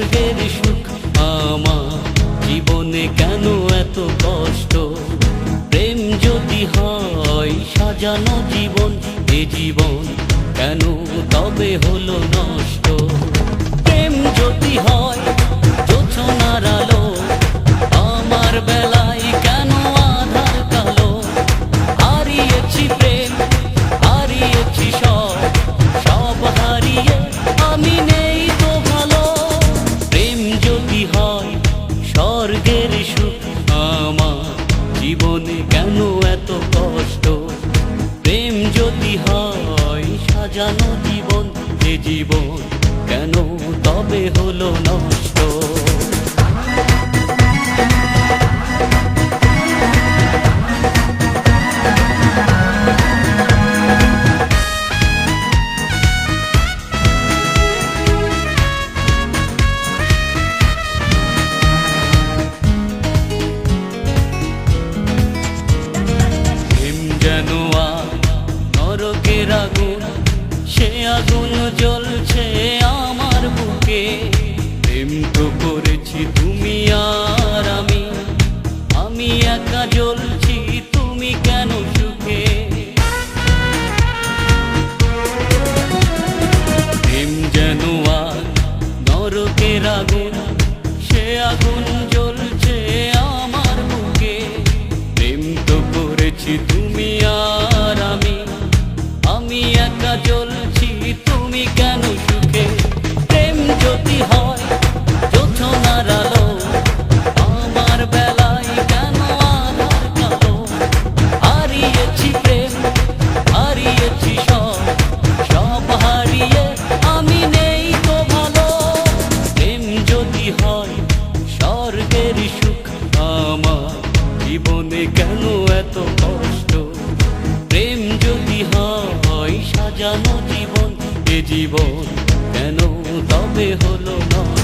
স্বর্গের সুখ আমার জীবনে কেন এত কষ্ট? প্রেম যদি হয় সাজানো জীবন, এ জীবন কেন তবে হলো নষ্ট? প্রেম যদি হয় সাজানো জীবন যে জীবন কেন তবে হলো নষ্ট? বুকে প্রেম তো করেছি তুমি আর আমি। আমি একা জ্বলছি, তুমি কেন সুখে? প্রেম যেন আর নরকের আগুন, সে আগুন জ্বলছে আমার বুকে। প্রেম তো করেছি তুমি আর আমি। আমি একা জ্বলছি, তুমি কেন সাজানো জীবন এ জীবন কেন তবে হলো নষ্ট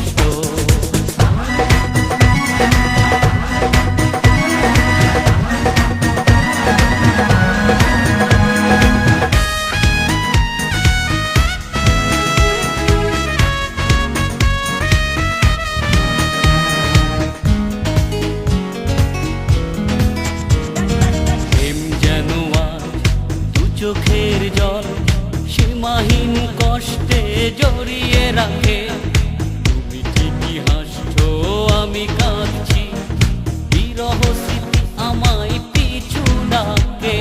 জড়িয়ে রাখে। তুমি ঠিকই হাসছো, আমি কাঁদছি। বিরহ স্মৃতি আমায় পিছু ডাকে।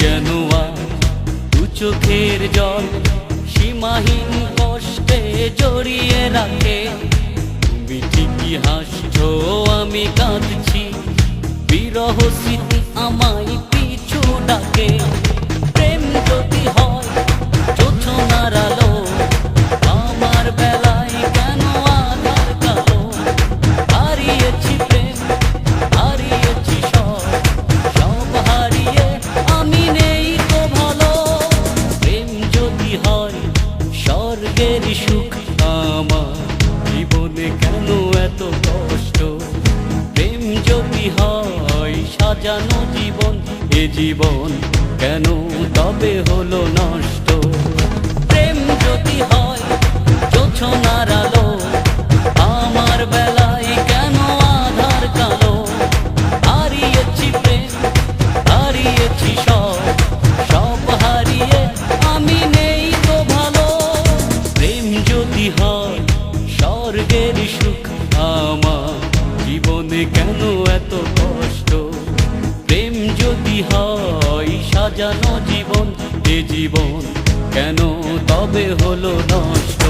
যেন দু চোখের জল, সীমাহীন কষ্টে জড়িয়ে রাখে। তুমি ঠিকই হাসছো, আমি কাঁদছি। বিরহ স্মৃতি আমায় পিছু জীবন কেন তবে হলো নষ্ট? প্রেম যদি হয় জোছনার আলো, আমার বেলায় কেন আধার কালো? হারিয়েছি প্রেম, হারিয়েছি সব সব হারিয়ে আমি নেই তো ভালো। প্রেম যদি হয়, স্বর্গের সুখ আমার, জীবনে কেন এত হয় সাজানো জীবন এ জীবন কেন তবে হলো নষ্ট?